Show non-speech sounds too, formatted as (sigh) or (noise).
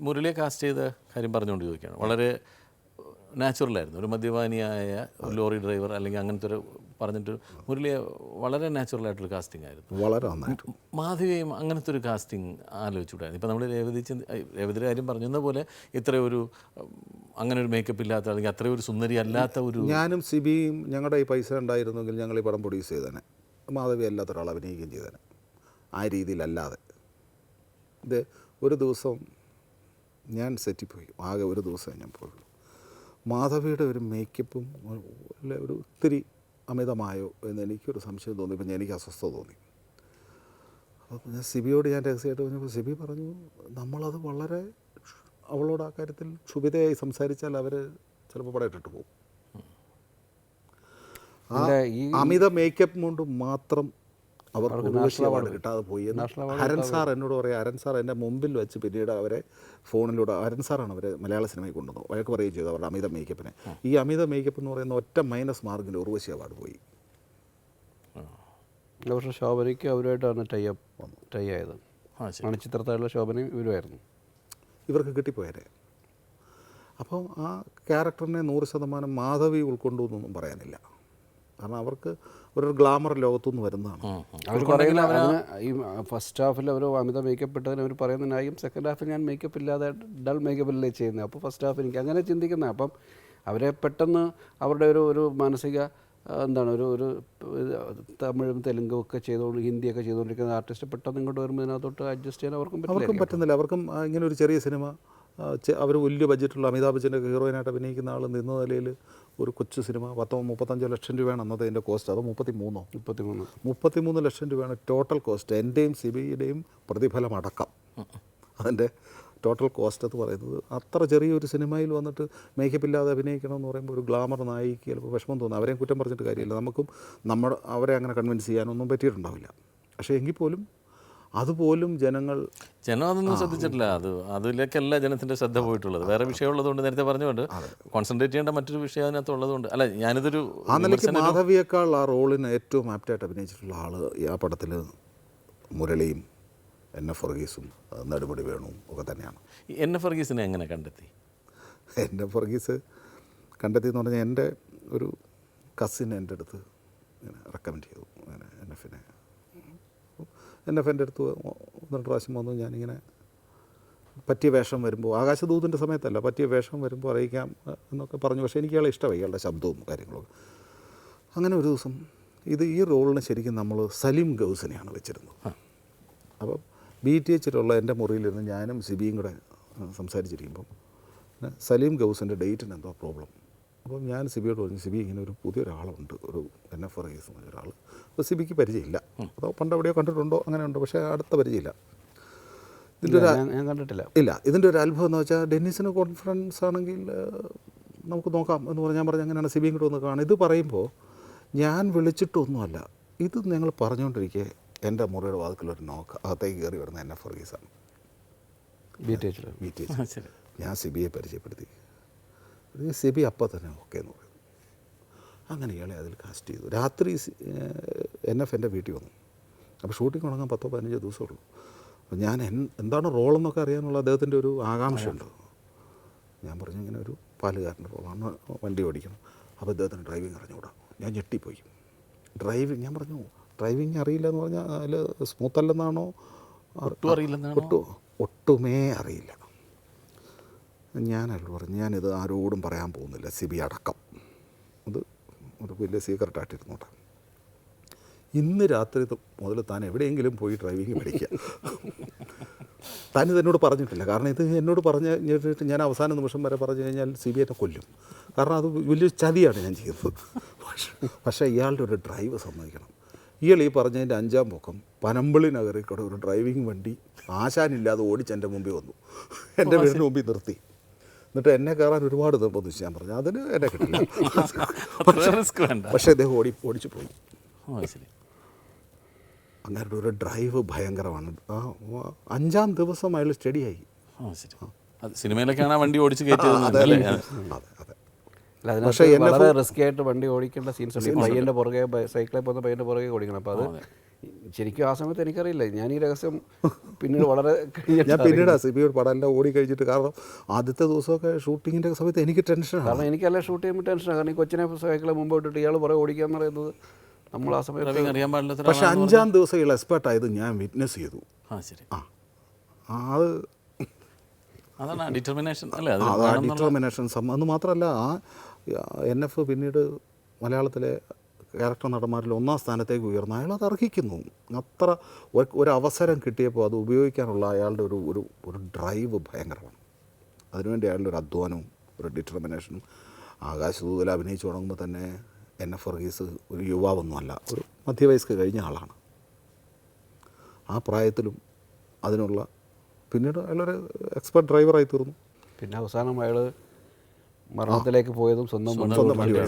മുരളിയെ cast ചെയ്ത കാര്യം പറഞ്ഞുകൊണ്ട് ചോദിക്കുകയാണ്. വളരെ നാച്ചുറലായിരുന്നു ഒരു മദ്യപാനിയായ ഒരു ലോറി ഡ്രൈവർ അല്ലെങ്കിൽ അങ്ങനത്തെ ഒരു പറഞ്ഞിട്ട് മുരളിയെ വളരെ നാച്ചുറലായിട്ടൊരു കാസ്റ്റിംഗ് ആയിരുന്നു. വളരെ നന്നായിട്ട്. മാധവിയും അങ്ങനത്തെ ഒരു കാസ്റ്റിംഗ് ആലോചിച്ചുകൂടായിരുന്നു. ഇപ്പം നമ്മൾ രേവതി രേവതിയുടെ കാര്യം പറഞ്ഞ പോലെ ഇത്ര ഒരു അങ്ങനെ ഒരു മേക്കപ്പ് ഇല്ലാത്ത അല്ലെങ്കിൽ അത്ര ഒരു സുന്ദരി അല്ലാത്ത ഒരു ഞാനും സിബിയും ഞങ്ങളുടെ ഈ പൈസ ഉണ്ടായിരുന്നെങ്കിൽ ഞങ്ങൾ ഈ പടം പ്രൊഡ്യൂസ് ചെയ്തേനെ. മാധവി അല്ലാത്ത ഒരാൾ അഭിനയിക്കുകയും ചെയ്തേനെ. ആ രീതിയിലല്ലാതെ. ഇത് ഒരു ദിവസം ഞാൻ സെറ്റിൽ പോയി ആകെ ഒരു ദിവസമേ ഞാൻ പോയുള്ളൂ മാധവിയുടെ ഒരു മേക്കപ്പും അല്ല ഒരു ഒത്തിരി അമിതമായോ എന്ന് എനിക്കൊരു സംശയം തോന്നി. പിന്നെ എനിക്ക് അസ്വസ്ഥത തോന്നി. അപ്പോൾ ഞാൻ സിബിയോട് ഞാൻ രഹസ്യമായിട്ട് പറഞ്ഞപ്പോൾ സിബി പറഞ്ഞു നമ്മളത് വളരെ അവളോട് ആ കാര്യത്തിൽ ക്ഷുഭിതയായി സംസാരിച്ചാൽ അവർ ചിലപ്പോൾ പടം ഇട്ടിട്ട് പോകും. ആ അമിത മേക്കപ്പ് കൊണ്ട് മാത്രം അവർക്ക് ഉർവശി അവാർഡ് കിട്ടാതെ പോയി എന്ന് ഹരൻ സാർ എന്നോട് പറയാം ഹരൻ സാർ എന്റെ മുമ്പിൽ വെച്ച് പിന്നീട് അവരെ ഫോണിലൂടെ ഹരൻ സാറാണ് അവരെ മലയാള സിനിമയിൽ കൊണ്ടുവന്നത്. വഴക്ക് പറയുകയും ചെയ്തു അവരുടെ അമിത മേക്കപ്പിനെ. ഈ അമിത മേക്കപ്പ് എന്ന് പറയുന്ന ഒറ്റ മൈനസ് മാർക്കിന് ഉർവശി അവാർഡ് പോയി. പക്ഷേ ശോഭനയ്ക്ക് അവരുമായിട്ടാണ് ടൈ അപ്പ് ടൈ ആയത്. ആ ശരി. മണിച്ചിത്രത്താഴുള്ള ശോഭനയും ഇവരുമായിരുന്നു. ഇവർക്ക് കിട്ടിപ്പോയരെ. അപ്പോൾ ആ ക്യാരക്ടറിനെ നൂറ് ശതമാനം മാധവി ഉൾക്കൊണ്ടു എന്നൊന്നും പറയാനില്ല. കാരണം അവർക്ക് ഒരു ഗ്ലാമർ ലോകത്തുനിന്ന് വരുന്നതാണ്. ഈ ഫസ്റ്റ് ഹാഫിൽ അവർ അമിത മേക്കപ്പ് ഇട്ടതിന് അവർ പറയുന്നതിനായും സെക്കൻഡ് ഹാഫിൽ ഞാൻ മേക്കപ്പ് ഇല്ലാതെ ഡൾ മേക്കപ്പ് അല്ലേ ചെയ്യുന്നത് അപ്പോൾ ഫസ്റ്റ് ഹാഫ് എനിക്ക് അങ്ങനെ ചിന്തിക്കുന്ന. അപ്പം അവരെ പെട്ടെന്ന് അവരുടെ ഒരു ഒരു മാനസിക എന്താണ് ഒരു ഒരു തമിഴും തെലുങ്കും ഒക്കെ ചെയ്തുകൊണ്ട് ഹിന്ദിയൊക്കെ ചെയ്തുകൊണ്ടിരിക്കുന്ന ആർട്ടിസ്റ്റ് പെട്ടെന്ന് ഇങ്ങോട്ട് വരുമ്പോൾ ഇതിനകത്തോട്ട് അഡ്ജസ്റ്റ് ചെയ്യാൻ അവർക്കും അവർക്കും പറ്റുന്നില്ല. അവർക്കും ഇങ്ങനെ ഒരു ചെറിയ സിനിമ അവർ വലിയ ബഡ്ജറ്റുള്ള അമിതാഭ് ബച്ചന്റെ ഹീറോയിനായിട്ട് അഭിനയിക്കുന്ന ആൾ നിന്ന നിലയിൽ ഒരു കൊച്ചു സിനിമ പത്തോ മുപ്പത്തഞ്ചോ ലക്ഷം രൂപയാണ് അന്നത്തെ എന്റെ കോസ്റ്റ്. അതോ മുപ്പത്തി മൂന്നോ മുപ്പത്തി മൂന്ന് മുപ്പത്തി മൂന്ന് ലക്ഷം രൂപയാണ് ടോട്ടൽ കോസ്റ്റ് എന്റെയും സിബിയുടെയും പ്രതിഫലം അടക്കം. അതിന്റെ ടോട്ടൽ കോസ്റ്റ് എന്ന് പറയുന്നത് അത്ര ചെറിയൊരു സിനിമയിൽ വന്നിട്ട് മേക്കപ്പ് ഇല്ലാതെ അഭിനയിക്കണം എന്ന് പറയുമ്പോൾ ഒരു ഗ്ലാമർ നായിക്ക് ചിലപ്പോൾ വിഷമം തോന്നും. അവരെയും കുറ്റം പറഞ്ഞിട്ട് കാര്യമില്ല. നമുക്കും നമ്മൾ അവരെ അങ്ങനെ കൺവിൻസ് ചെയ്യാനൊന്നും പറ്റിയിട്ടുണ്ടാവില്ല. പക്ഷേ എങ്കിൽ പോലും അതുപോലും ജനങ്ങൾ ജനം അതൊന്നും ശ്രദ്ധിച്ചിട്ടില്ല. അത് അതിലേക്കല്ല ജനത്തിന്റെ ശ്രദ്ധ പോയിട്ടുള്ളത്. വേറെ വിഷയമുള്ളതുകൊണ്ട് നേരത്തെ പറഞ്ഞുകൊണ്ട് കോൺസെൻട്രേറ്റ് ചെയ്യേണ്ട മറ്റൊരു വിഷയം അതിനകത്ത് ഉള്ളതുകൊണ്ട് അല്ല ഞാനിതൊരു ആ നിലയ്ക്ക് മാധവിയേക്കാൾ ആ റോളിന് ഏറ്റവും ആപ്റ്റായിട്ട് അഭിനയിച്ചിട്ടുള്ള ആൾ ആ പടത്തിൽ മുരളിയും എൻ എഫ് വർഗീസും നെടുമുടി വേണുവും ഒക്കെ തന്നെയാണ്. എൻ എഫ് വർഗീസിനെ എങ്ങനെ കണ്ടെത്തി? എൻ എഫ് വർഗീസ് കണ്ടെത്തി എന്ന് പറഞ്ഞാൽ എന്റെ ഒരു കസിൻ എന്റെ അടുത്ത് ഇങ്ങനെ റെക്കമെൻഡ് ചെയ്തു. അങ്ങനെ എൻ എഫിനെ എൻ ഫ്രണ്ട് എന്റെ അടുത്ത് രണ്ട് പ്രാവശ്യം വന്നു. ഞാനിങ്ങനെ പറ്റിയ വേഷം വരുമ്പോൾ ആകാശദൂതിന്റെ സമയത്തല്ല പറ്റിയ വേഷം വരുമ്പോൾ അറിയിക്കാം എന്നൊക്കെ പറഞ്ഞു. പക്ഷേ എനിക്ക് ഇയാളെ ഇഷ്ടമായി ഇയാളുടെ ശബ്ദവും കാര്യങ്ങളൊക്കെ. അങ്ങനെ ഒരു ദിവസം ഇത് ഈ റോളിന് ശരിക്കും നമ്മൾ സലീം ഗൗസിനെയാണ് വെച്ചിരുന്നത്. അപ്പം ബി ടി എച്ചിലുള്ള എന്റെ മുറിയിലിരുന്ന് ഞാനും സിബിയും കൂടെ സംസാരിച്ചിരിക്കുമ്പം സലീം ഗൗസിന്റെ ഡേറ്റിന് എന്തോ പ്രോബ്ലം. അപ്പം ഞാൻ സിബിയോട് പറഞ്ഞു സിബി ഇങ്ങനെ ഒരു പുതിയൊരാളുണ്ട് ഒരു എൻ എഫ് റേസ് ഒരാൾ അപ്പോൾ സിബിക്ക് പരിചയമില്ല. അതോ പണ്ട് എവിടെയോ കണ്ടിട്ടുണ്ടോ? അങ്ങനെ ഉണ്ടോ പക്ഷേ അടുത്ത പരിചയമില്ല. ഇതിന്റെ ഒരു ഞാൻ കണ്ടിട്ടില്ല. ഇല്ല ഇതിന്റെ ഒരു അത്ഭുതം എന്ന് വെച്ചാൽ ഡെന്നിസിന് കോൺഫിഡൻസ് ആണെങ്കിൽ നമുക്ക് നോക്കാം എന്ന് പറഞ്ഞാൽ പറഞ്ഞാൽ അങ്ങനെയാണ് സിബിയും കൂടെ ഒന്ന് കാണാം ഇത് പറയുമ്പോൾ ഞാൻ വിളിച്ചിട്ടൊന്നുമല്ല. ഇത് ഞങ്ങൾ പറഞ്ഞുകൊണ്ടിരിക്കെ എന്റെ മുറിയുടെ വാതിക്കൽ ഒരു നോക്ക്. അകത്തേക്ക് കയറി വരുന്ന എൻ എഫ് എച്ചിൽ ബി ടി എച്ച് ഞാൻ സിബിയെ പരിചയപ്പെടുത്തി. ഇത് സെബി അപ്പം തന്നെ ഓക്കെ എന്ന് പറയും അങ്ങനെ ഇയാളെ അതിൽ കാസ്റ്റ് ചെയ്തു. രാത്രി എൻ എഫ് എന്റെ വീട്ടിൽ വന്നു. അപ്പോൾ ഷൂട്ടിംഗ് തുടങ്ങാൻ പത്തോ പതിനഞ്ചോ ദിവസമുള്ളൂ അപ്പോൾ ഞാൻ എൻ എന്താണ് റോളെന്നൊക്കെ അറിയാനുള്ള അദ്ദേഹത്തിന്റെ ഒരു ആകാംക്ഷയുണ്ട്. ഞാൻ പറഞ്ഞു ഇങ്ങനെ ഒരു പാലുകാരന്റെ റോളാണ് വണ്ടി ഓടിക്കണം. അപ്പോൾ അദ്ദേഹത്തിന് ഡ്രൈവിംഗ് അറിഞ്ഞുകൂടാ. ഞാൻ ഞെട്ടിപ്പോയി. ഡ്രൈവിംഗ് ഞാൻ പറഞ്ഞു ഡ്രൈവിംഗ് അറിയില്ല എന്ന് പറഞ്ഞാൽ അതിൽ സ്മൂത്തല്ലെന്നാണോ ഒട്ടും അറിയില്ലെന്നാണോ? ഒട്ടും ഒട്ടുമേ അറിയില്ല. ഞാനയാളോട് പറഞ്ഞു ഞാനിത് ആരോടും പറയാൻ പോകുന്നില്ല. സി ബി അടക്കം. അത് ഒരു വലിയ സീക്രട്ടായിട്ടിരുന്നോട്ടെ ഇന്ന് രാത്രി മുതൽ താൻ എവിടെയെങ്കിലും പോയി ഡ്രൈവിംഗ് പഠിക്കുക. താനിത് എന്നോട് പറഞ്ഞിട്ടില്ല. കാരണം ഇത് എന്നോട് പറഞ്ഞ് കഴിഞ്ഞിട്ട് ഞാൻ അവസാന നിമിഷം വരെ പറഞ്ഞു കഴിഞ്ഞാൽ സി ബി എന്നെ കൊല്ലും. കാരണം അത് വലിയൊരു ചതിയാണ് ഞാൻ ചെയ്തത്. പക്ഷേ പക്ഷേ ഇയാളുടെ ഒരു ഡ്രൈവ് സമ്മതിക്കണം. ഇയാൾ ഈ പറഞ്ഞതിന്റെ അഞ്ചാം പൊക്കം പനമ്പിളി നഗറിൽ കൂടെ ഒരു ഡ്രൈവിംഗ് വണ്ടി ആശാനില്ലാതെ ഓടിച്ച് എന്റെ മുമ്പിൽ വന്നു. എന്റെ വീടിന് മുമ്പിൽ നിർത്തി. എന്നിട്ട് എന്നെ കയറാൻ ഒരുപാട് നിർബന്ധിച്ച് ഞാൻ പറഞ്ഞു. അതിന് എന്നെ കിട്ടില്ല. (laughs) പക്ഷേ അദ്ദേഹം ഓടി ഓടിച്ചു പോയി. ഓ ശരി. അങ്ങനെ ഒരു ഡ്രൈവ് ഭയങ്കരമാണ്. അഞ്ചാം ദിവസം അയാൾ സ്റ്റഡിയായി ഓ ശരി. അത് സിനിമയിലൊക്കെയാണ് വണ്ടി ഓടിച്ച് കയറ്റിയത് അല്ലേ? അതെ അതെ. അല്ല പക്ഷേ റിസ്ക് എന്നെ വളരെ റിസ്കി ആയിട്ട് വണ്ടി ഓടിക്കേണ്ട സീൻസ് ഉണ്ട്. പയ്യന്റെ പുറകെ സൈക്കിളിൽ പോകുന്ന പയ്യന്റെ പുറകെ ഓടിക്കണം. അപ്പോൾ അത്. ശരിക്കും ആ സമയത്ത് എനിക്കറിയില്ല. ഞാൻ ഈ രഹസ്യം പിന്നീട് വളരെ (laughs) ഞാൻ പിന്നീട് സി ബി പടം എല്ലാം ഓടി കഴിച്ചിട്ട് കാരണം ആദ്യത്തെ ദിവസമൊക്കെ ഷൂട്ടിങ്ങിന്റെ സമയത്ത് എനിക്ക് ടെൻഷനാണ് കാരണം എനിക്കല്ല ഷൂട്ട് ചെയ്യുമ്പോൾ ടെൻഷനാണ് കാരണം ഈ കൊച്ചിനെ സൈക്കിളെ മുമ്പ് ഇട്ടിട്ട് ഇയാൾ പുറകെ ഓടിക്കാന്ന് പറയുന്നത് നമ്മൾ ആ സമയത്ത് അറിയാൻ പാടില്ല പക്ഷെ അഞ്ചാം ദിവസം ഇയാൾ എക്സ്പേർട്ട് ആയത് ഞാൻ വിറ്റ്നസ് ചെയ്തു. ആ ശരി. ആ. ആ, അത് അതാണ് ഡിറ്റർമിനേഷൻ അല്ലേ? ഡിറ്റർമിനേഷൻ അത് മാത്രമല്ല ആ എൻ എഫ് പിന്നീട് മലയാളത്തിലെ ക്യാരക്ടർ നടന്മാരിൽ ഒന്നാം സ്ഥാനത്തേക്ക് ഉയർന്ന അയാൾ അത് അർഹിക്കുന്നു. അത്ര ഒരു- അവസരം കിട്ടിയപ്പോൾ അത് ഉപയോഗിക്കാനുള്ള അയാളുടെ ഒരു ഒരു ഒരു ഡ്രൈവ് ഭയങ്കരമാണ്. അതിനുവേണ്ടി അയാളുടെ ഒരു അധ്വാനവും ഒരു ഡിറ്റർമിനേഷനും ആകാശദൂതിൽ അഭിനയിച്ചു തുടങ്ങുമ്പോൾ തന്നെ എൻ എഫ് വർഗീസ് ഒരു യുവാവൊന്നുമല്ല ഒരു മധ്യവയസ്ക്ക് കഴിഞ്ഞ ആളാണ്. ആ പ്രായത്തിലും അതിനുള്ള പിന്നീട് അയാളൊരു എക്സ്പെർട്ട് ഡ്രൈവറായി തീർന്നു. പിന്നെ അവസാനം അയാൾ മരണത്തിലേക്ക് പോയതും സ്വന്തം സ്വന്തം വണ്ടി